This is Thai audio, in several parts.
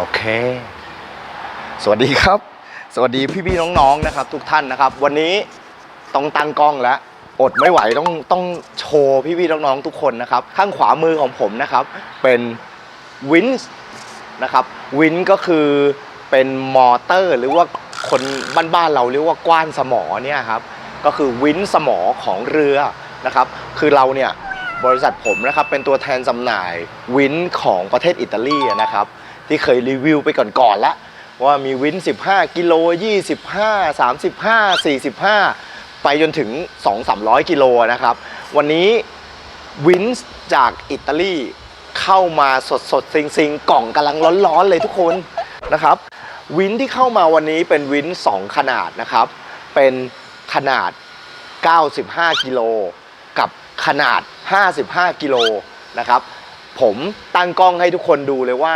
โอเค สวัสดีครับ สวัสดีพี่ๆน้องๆนะครับ ทุกท่านนะครับ วันนี้ต้องตั้งกล้องแล้วอดไม่ไหวต้องต้องโชว์พี่ๆน้องๆทุกคนนะครับ ข้างขวามือของผมนะครับ เป็นวินส์นะครับวินก็คือเป็นมอเตอร์ หรือว่าคนบ้านๆเราเรียกว่ากว้านสมอเนี่ยครับก็คือวินสมอของเรือนะครับ คือเราเนี่ยบริษัทผมนะครับเป็นตัวแทนจำหน่ายวินของประเทศอิตาลีนะครับ ที่เคยรีวิวไปก่อนๆแล้วว่ามีวิน 15 กิโล 25 35 45 ไปจนถึง 2-300 กิโลนะครับ วันนี้วินจากอิตาลีเข้ามาสดๆซิงซิงๆ กล่องกำลังร้อนๆเลยทุกคนนะครับ วินที่เข้ามาวันนี้เป็นวิน 2 ขนาดนะครับ เป็นขนาด 95 กิโล กับขนาด 55 กิโลนะครับ ผมตั้งกล้องให้ทุกคนดูเลยว่า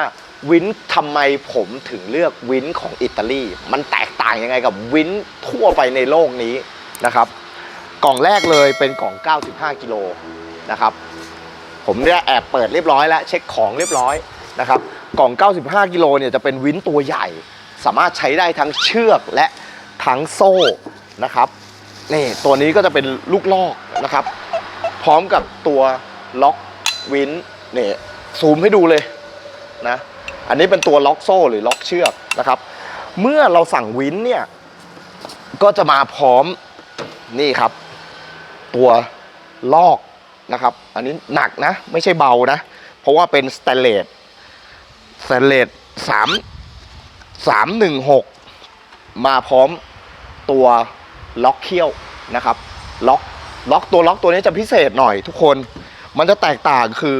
วินทำไมผมถึงเลือกวินของอิตาลี มันแตกต่างยังไงกับวินทั่วไปในโลกนี้นะครับ กล่องแรกเลยเป็นกล่อง 95 กิโลนะครับ ผมได้แอบเปิดเรียบร้อยแล้วเช็คของเรียบร้อยนะครับ กล่อง 95 กิโลเนี่ยจะเป็นวินตัวใหญ่ สามารถใช้ได้ทั้งเชือกและทั้งโซ่นะครับนี่ตัวนี้ก็จะเป็นลูกลอกนะครับ พร้อมกับตัวล็อกวินนี่ซูมให้ดูเลยนะ อันนี้เป็นตัวล็อกโซ่หรือล็อกเชือกนะครับ เมื่อเราสั่งวินเนี่ย ก็จะมาพร้อมนี่ครับ ตัวลอกนะครับ อันนี้หนักนะ ไม่ใช่เบานะ เพราะว่าเป็นสแตนเลสสแตนเลสสามสามหนึ่งหกมาพร้อมตัวล็อกเขี้ยวนะครับ ล็อกล็อกตัวล็อกตัวนี้จะพิเศษหน่อยทุกคน มันจะแตกต่างคือ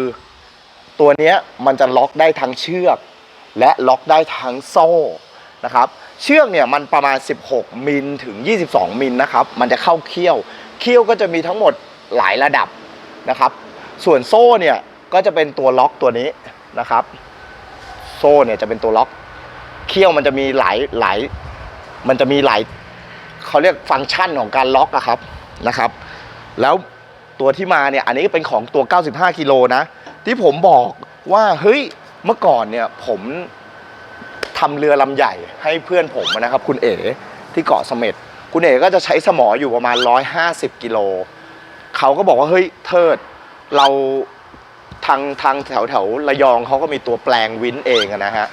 ตัวนี้มันจะล็อกได้ทั้งเชือก และล็อกได้ทั้งโซ่นะครับเชือกเนี่ยมันประมาณ 16 มิลถึง 22 มิลนะครับมันจะเข้าเขี้ยว เขี้ยวก็จะมีทั้งหมดหลายระดับนะครับ ส่วนโซ่เนี่ยก็จะเป็นตัวล็อกตัวนี้นะครับ โซ่เนี่ยจะเป็นตัวล็อก เขี้ยวมันจะมีหลายหลายมันจะมีหลายเขาเรียกฟังก์ชันของการล็อกอะครับนะครับ แล้วตัวที่มาเนี่ยอันนี้เป็นของตัว 95 กิโลนะ ที่ผมบอกว่าเฮ้ย เมื่อก่อนเนี่ยผมทำเรือลำใหญ่ให้เพื่อนผมนะครับ คุณเอ๋ที่เกาะเสม็ดคุณเอ๋ก็จะใช้สมออยู่ประมาณ 150 กิโลเขาก็บอกว่าเฮ้ยเทิดเราทางทางแถวแถวระยองเขาก็มีตัวแปลงวินเองนะฮะ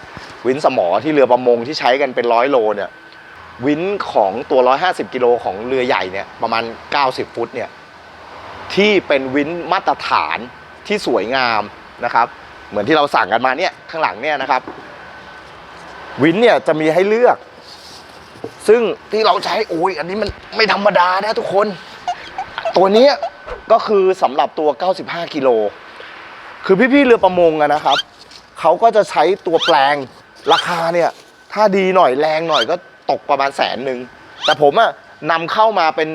วินสมอที่เรือประมงที่ใช้กันเป็นร้อยโลเนี่ยวินของตัว 150 กิโลของเรือใหญ่เนี่ยประมาณ 90 ฟุตเนี่ยที่เป็นวินมาตรฐานที่สวยงามนะครับ เหมือนที่เราสั่งกันมาเนี่ยข้างหลังเนี่ยนะครับ วินเนี่ยจะมีให้เลือก ซึ่งที่เราใช้โอ้ยอันนี้มันไม่ธรรมดานะทุกคน ตัวนี้ก็คือสำหรับตัว 95 กิโล คือพี่ๆเรือประมงอะนะครับ เขาก็จะใช้ตัวแปลงราคาเนี่ย ถ้าดีหน่อยแรงหน่อยก็ตกประมาณแสนหนึ่ง แต่ผมอะนำเข้ามาเป็น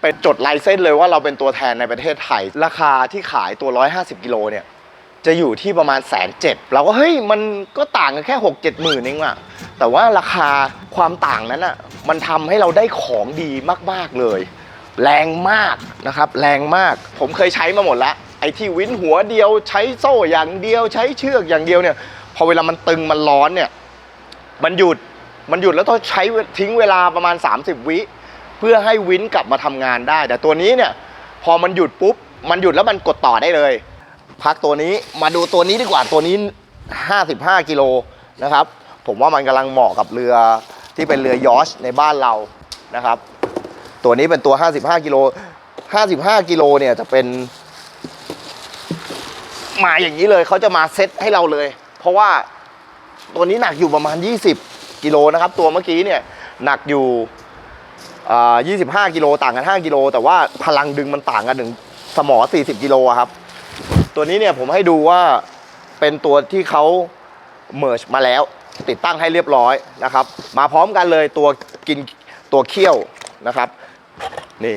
เป็นจดลายเส้นเลยว่าเราเป็นตัวแทนในประเทศไทย ราคาที่ขายตัว 150 กิโลเนี่ย จะอยู่ที่ประมาณแสนเจ็ดเราก็เฮ้ยมันก็ต่างกันแค่ 6 7หมื่นเองอะแต่ว่าราคาความต่างนั้นอะมันทำให้เราได้ของดีมากๆเลย แรงมากนะครับ แรงมากผมเคยใช้มาหมดล้วไอ้ที่วินหัวเดียวใช้โซ่อย่างเดียว ใช้เชือกอย่างเดียวเนี่ย พอเวลามันตึงมันร้อนเนี่ย มันหยุดมันหยุดแล้วต้องใช้ทิ้งเวลาประมาณ 30 วิเพื่อให้วินกลับมาทำงานได้ แต่ตัวนี้เนี่ย พอมันหยุดปุ๊บ มันหยุดแล้วมันกดต่อได้เลย พักตัวนี้มาดูตัวนี้ดีกว่าตัวนี้ 55 กิโลนะครับ ผมว่ามันกำลังเหมาะกับเรือที่เป็นเรือยอชในบ้านเรานะครับ ตัวนี้เป็นตัว 55 กิโล 55 กิโลเนี่ยจะเป็น มาอย่างนี้เลยเขาจะมาเซ็ตให้เราเลย เพราะว่าตัวนี้หนักอยู่ประมาณ 20 กิโลนะครับ ตัวเมื่อกี้เนี่ยหนักอยู่อ่า25 กิโลต่างกัน 5 กิโล แต่ว่าพลังดึงมันต่างกันถึงสมอ 40 กิโลครับ ตัวนี้เนี่ยผมให้ดูว่าเป็นตัวที่เขาเมิร์ชมาแล้ว ติดตั้งให้เรียบร้อยนะครับ มาพร้อมกันเลยตัวกินตัวเคี่ยวนะครับนี่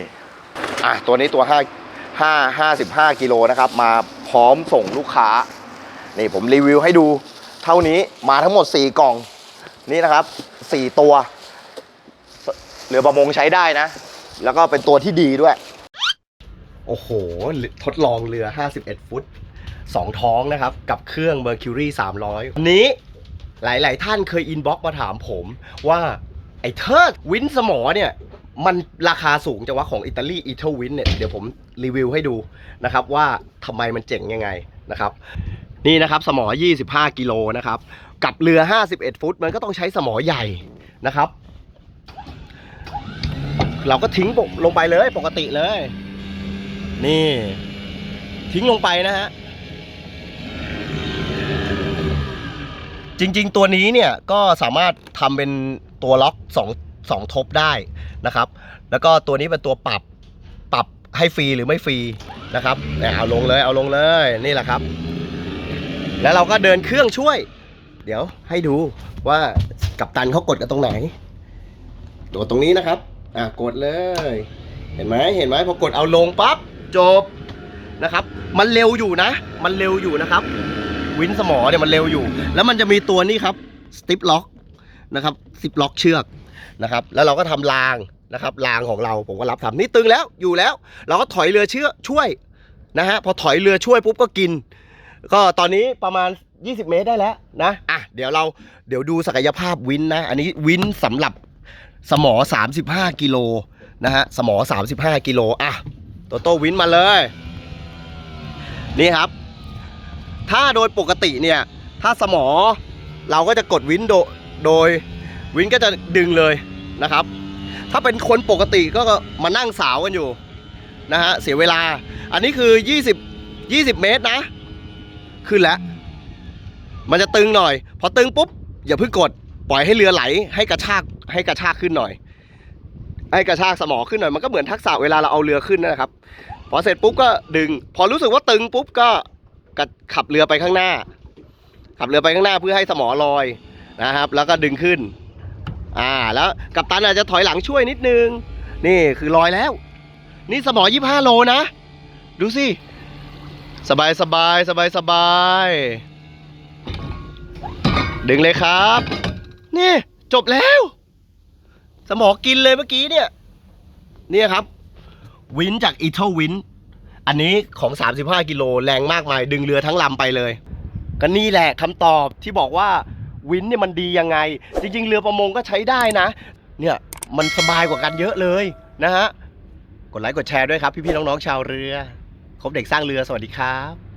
อะตัวนี้ตัว 5 5 55กิโลนะครับ มาพร้อมส่งลูกค้า นี่ผมรีวิวให้ดูเท่านี้มาทั้งหมด 4 กล่องนี่นะครับ 4 ตัวเรือประมงใช้ได้นะ แล้วก็เป็นตัวที่ดีด้วย โอ้โห ทดลองเรือ 51 ฟุต 2 ท้องนะครับ กับเครื่อง Mercury 300วันนี้หลาย ๆ ท่านเคยอินบ็อกมาถามผมว่า ไอ้เทิร์ดวินสมอเนี่ยมันราคาสูงจังวะของอิตาลีอีเทอร์วินเนี่ย เดี๋ยวผมรีวิวให้ดูนะครับว่าทำไมมันเจ๋งยังไงนะครับ นี่นะครับสมอ 25 กิโลนะครับ กับเรือ 51 ฟุต มันก็ต้องใช้สมอใหญ่นะครับ เราก็ทิ้งลงไปเลยปกติเลย นี่ ทิ้งลงไปนะฮะ จริง ๆ ตัวนี้เนี่ยก็สามารถทำเป็นตัวล็อก2 2ทบได้นะครับ แล้วก็ตัวนี้เป็นตัวปรับปรับให้ฟรีหรือไม่ฟรีนะครับเอาลงเลยเอาลงเลยนี่แหละครับ แล้วเราก็เดินเครื่องช่วย เดี๋ยวให้ดูว่ากัปตันเขากดกันตรงไหนกดตรงนี้นะครับ อะกดเลย เห็นไหมเห็นไหมพอกดเอาลงปั๊บ จบนะครับ มันเร็วอยู่นะ มันเร็วอยู่นะครับ วินสมอเนี่ยมันเร็วอยู่ แล้วมันจะมีตัวนี้ครับสติปล็อกนะครับสติปล็อกเชือกนะครับ แล้วเราก็ทำรางนะครับรางของเราผมก็รับทำนี่ตึงแล้วอยู่แล้ว เราก็ถอยเรือเชือกช่วยนะฮะพอถอยเรือช่วยปุ๊บก็กิน ก็ตอนนี้ประมาณ 20 เมตรได้แล้วนะอะเดี๋ยวเราเดี๋ยวดูศักยภาพวินนะ อันนี้วินสำหรับสมอ 35 กิโลนะฮะสมอ 35 กิโลอะ โตโต้วินมาเลย นี่ครับ ถ้าโดยปกติเนี่ย ถ้าสมอเราก็จะกดวินโดโดยวินก็จะดึงเลยนะครับ ถ้าเป็นคนปกติก็มานั่งสาวกันอยู่นะฮะเสียเวลา อันนี้คือ 20 20 เมตรนะ ขึ้นแล้ว มันจะตึงหน่อย พอตึงปุ๊บ อย่าเพิ่งกด ปล่อยให้เรือไหล ให้กระชาก ให้กระชากขึ้นหน่อย ให้กระชากสมอขึ้นหน่อย มันก็เหมือนทักษะเวลาเราเอาเรือขึ้นนะครับ พอเสร็จปุ๊บก็ดึง พอรู้สึกว่าตึงปุ๊บก็กขับเรือไปข้างหน้า ขับเรือไปข้างหน้าเพื่อให้สมอลอยนะครับ แล้วก็ดึงขึ้น อ่า แล้วกัปตันอาจจะถอยหลังช่วยนิดนึง นี่คือลอยแล้ว นี่สมอยี่ห้าโลนะ ดูสิ สบายสบายสบายสบายดึงเลยครับ นี่จบแล้ว สมอกินเลยเมื่อกี้เนี่ย เนี่ยครับ วินจากอีเทลวินอันนี้ของ 35 กิโลแรงมากมาย ดึงเรือทั้งลำไปเลย ก็นี่แหละคำตอบที่บอกว่าวินเนี่ยมันดียังไง จริง ๆ เรือประมงก็ใช้ได้นะ เนี่ยมันสบายกว่ากันเยอะเลยนะฮะ กดไลค์กดแชร์ด้วยครับ พี่ๆน้องๆชาวเรือครบเด็กสร้างเรือสวัสดีครับ